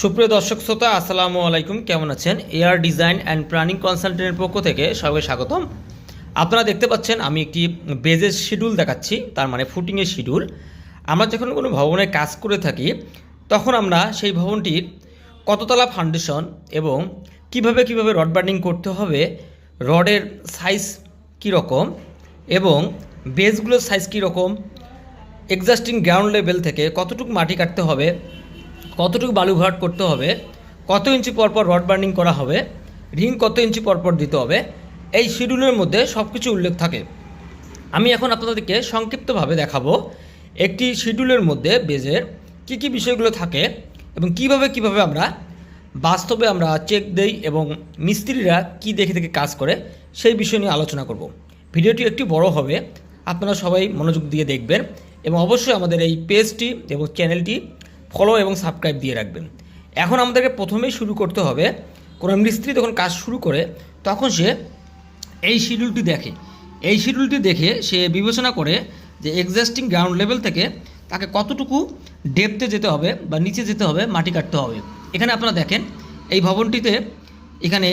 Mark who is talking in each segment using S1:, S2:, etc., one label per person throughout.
S1: সুপ্রিয় দর্শক শ্রোতা, আসসালামু আলাইকুম। কেমন আছেন? এয়ার ডিজাইন অ্যান্ড প্ল্যানিং কনসালটেন্টের পক্ষ থেকে সবাই স্বাগতম। আপনারা দেখতে পাচ্ছেন, আমি একটি বেজের শিডিউল দেখাচ্ছি, তার মানে ফুটিংয়ের শিডিউল। আমরা যখন কোনো ভবনে কাজ করে থাকি, তখন আমরা সেই ভবনটির কততলা ফাউন্ডেশন এবং কীভাবে কীভাবে রড বার্নিং করতে হবে রডের সাইজ কীরকম এবং বেসগুলোর সাইজ কীরকম এক্সাস্টিং গ্রাউন্ড লেভেল থেকে কতটুকু মাটি কাটতে হবে কতটুকু বালু ভরাট করতে হবে, কত ইঞ্চি পরপর রড বার্নিং করা হবে, রিং কত ইঞ্চি পরপর দিতে হবে, এই শিডিউলের মধ্যে সব কিছু উল্লেখ থাকে। আমি এখন আপনাদেরকে সংক্ষিপ্তভাবে দেখাবো একটি শিডিউলের মধ্যে বেজের কী কী বিষয়গুলো থাকে এবং কীভাবে কীভাবে আমরা বাস্তবে আমরা চেক দেই এবং মিস্ত্রিরা কি দেখে দেখে কাজ করে সেই বিষয় নিয়ে আলোচনা করব। ভিডিওটি একটু বড় হবে, আপনারা সবাই মনোযোগ দিয়ে দেখবেন এবং অবশ্যই আমাদের এই পেজটি এবং চ্যানেলটি ফলো এবং সাবস্ক্রাইব দিয়ে রাখবেন। এখন আমাদেরকে প্রথমেই শুরু করতে হবে। কোনো মিস্ত্রি যখন কাজ শুরু করে, তখন সে এই শিডিউলটি দেখে। এই শিডিউলটি দেখে সে বিবেচনা করে যে এক্সাস্টিং গ্রাউন্ড লেভেল থেকে তাকে কতটুকু ডেপতে যেতে হবে বা নিচে যেতে হবে, মাটি কাটতে হবে। এখানে আপনারা দেখেন, এই ভবনটিতে এখানে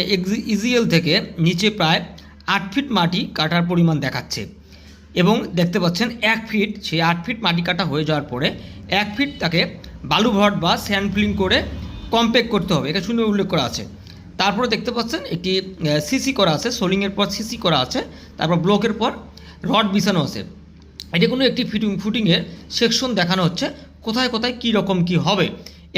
S1: ইজিএল থেকে নিচে প্রায় আট ফিট মাটি কাটার পরিমাণ দেখাচ্ছে। এবং দেখতে পাচ্ছেন, এক ফিট সেই আট ফিট মাটি কাটা হয়ে যাওয়ার পরে এক ফিট তাকে বালু ভট বা স্যান্ড ফিলিং করে কম্প্যাক্ট করতে হবে, এটা শুনে উল্লেখ করা আছে। তারপরে দেখতে পাচ্ছেন একটি সিসি করা আছে সোলিংয়ের পর সিসি করা আছে, তারপর ব্লকের পর রড বিছানো আছে। এটা কোনো একটি ফিটিং ফুটিংয়ের সেকশন দেখানো হচ্ছে, কোথায় কোথায় কী রকম কি হবে।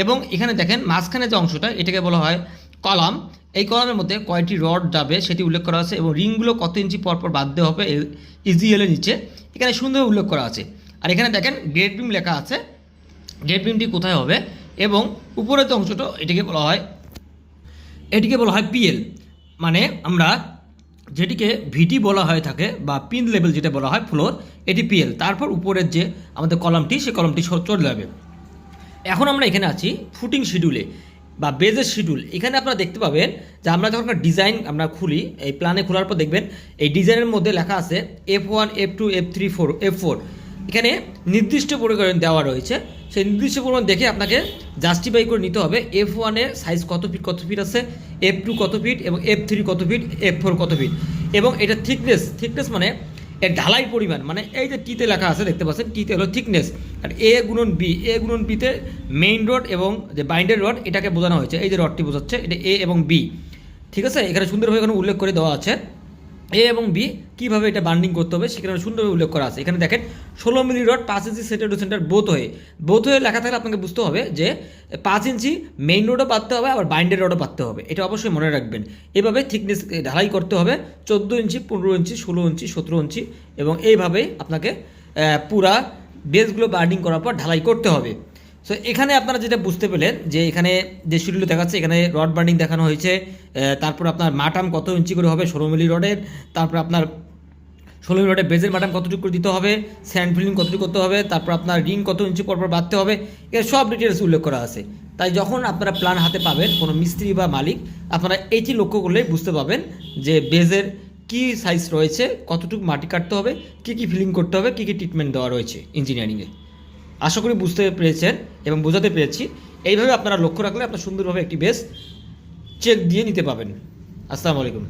S1: এবং এখানে দেখেন মাঝখানে যে অংশটা, এটাকে বলা হয় কলাম। এই কলামের মধ্যে কয়টি রড যাবে সেটি উল্লেখ করা আছে এবং রিংগুলো কত ইঞ্চি পরপর বাঁধতে হবে ইজিএলের নিচে। এখানে সুন্দর উল্লেখ করা আছে। আর এখানে দেখেন গ্রেড বিম লেখা আছে গ্রেড বিমটি কোথায় হবে? এবং উপরের যে অংশটা এটিকে বলা হয়, এটিকে বলা হয় পিএল মানে আমরা যেটিকে ভিটি বলা হয়ে থাকে বা পিন লেভেল যেটা বলা হয় ফ্লোর এটি পিএল তারপর উপরের যে আমাদের কলামটি, সে কলামটি চলে যাবে। এখন আমরা এখানে আছি ফুটিং শিডিউলে বা বেজের শিডিউল এখানে আপনারা দেখতে পাবেন যে আমরা যখন একটা ডিজাইন আমরা খুলি, এই প্ল্যানে খোলার পর দেখবেন এই ডিজাইনের মধ্যে লেখা আছে F one F two F three four F four এখানে নির্দিষ্ট পরিমাণ দেওয়া রয়েছে। সেই নির্দিষ্ট পরিমাণ দেখে আপনাকে জাস্টিফাই করে নিতে হবে এফ ওয়ানের সাইজ কত ফিট কত ফিট আছে এফ টু কত ফিট এবং এফ থ্রি কত ফিট এফ ফোর কত ফিট এবং এটা থিকনেস থিকনেস মানে এর ঢালাই পরিমাণ মানে এই যে টিতে লেখা আছে দেখতে পাচ্ছেন টিতে হলো থিকনেস আর এ গুণন বি এ গুণন বিতে মেইন রড এবং যে বাইন্ডের রড এটাকে বোঝানো হয়েছে। এই যে রডটি বোঝাচ্ছে, এটা এ এবং বি ঠিক আছে? এখানে সুন্দরভাবে এখানে উল্লেখ করে দেওয়া আছে। এ এবং বি কীভাবে এটা বান্ডিং করতে হবে সেখানে সুন্দরভাবে উল্লেখ করা আছে। এখানে দেখেন, ষোলো মিলি রড পাঁচ ইঞ্চি টু সেন্টার বোথ হয়ে। বোথ হয়ে লেখা থাকলে আপনাকে বুঝতে হবে যে, পাঁচ ইঞ্চি মেইন রোডও পাততে হবে, আবার বাইন্ডের রোডও পাততে হবে। এটা অবশ্যই মনে রাখবেন। এভাবে থিকনেস ঢালাই করতে হবে। চোদ্দ ইঞ্চি পনেরো ইঞ্চি ষোলো ইঞ্চি সতেরো ইঞ্চি এবং এইভাবেই আপনাকে পুরা বেসগুলো বার্ডিং করার পর ঢালাই করতে হবে। সো এখানে আপনারা যেটা বুঝতে পেলেন যে, এখানে যে শিডিউল দেখাচ্ছে, এখানে রড বার্নিং দেখানো হয়েছে তারপর আপনার মাটাম কত ইঞ্চি করে হবে, ষোলো মিলি রডের তারপর আপনার ষোলো রডের বেজের মাটাম কতটুকু করে দিতে হবে স্যান্ড ফিলিং কতটুকু করতে হবে, তারপর আপনার রিং কত ইঞ্চি পরপর বাঁধতে হবে, এর সব ডিটেলস উল্লেখ করা আছে। তাই যখন আপনারা প্ল্যান হাতে পাবেন কোনো মিস্ত্রি বা মালিক, আপনারা এইটি লক্ষ্য করলেই বুঝতে পাবেন যে বেজের কী সাইজ রয়েছে, কতটুকু মাটি কাটতে হবে, কী কী ফিলিং করতে হবে, কী কী ট্রিটমেন্ট দেওয়া রয়েছে ইঞ্জিনিয়ারিংয়ে আশা করি বুঝতে পেরেছেন এবং বোঝাতে পেরেছি। এইভাবে আপনারা লক্ষ্য রাখলে আপনার সুন্দরভাবে একটি বেস চেক দিয়ে নিতে পাবেন। আসসালামু আলাইকুম।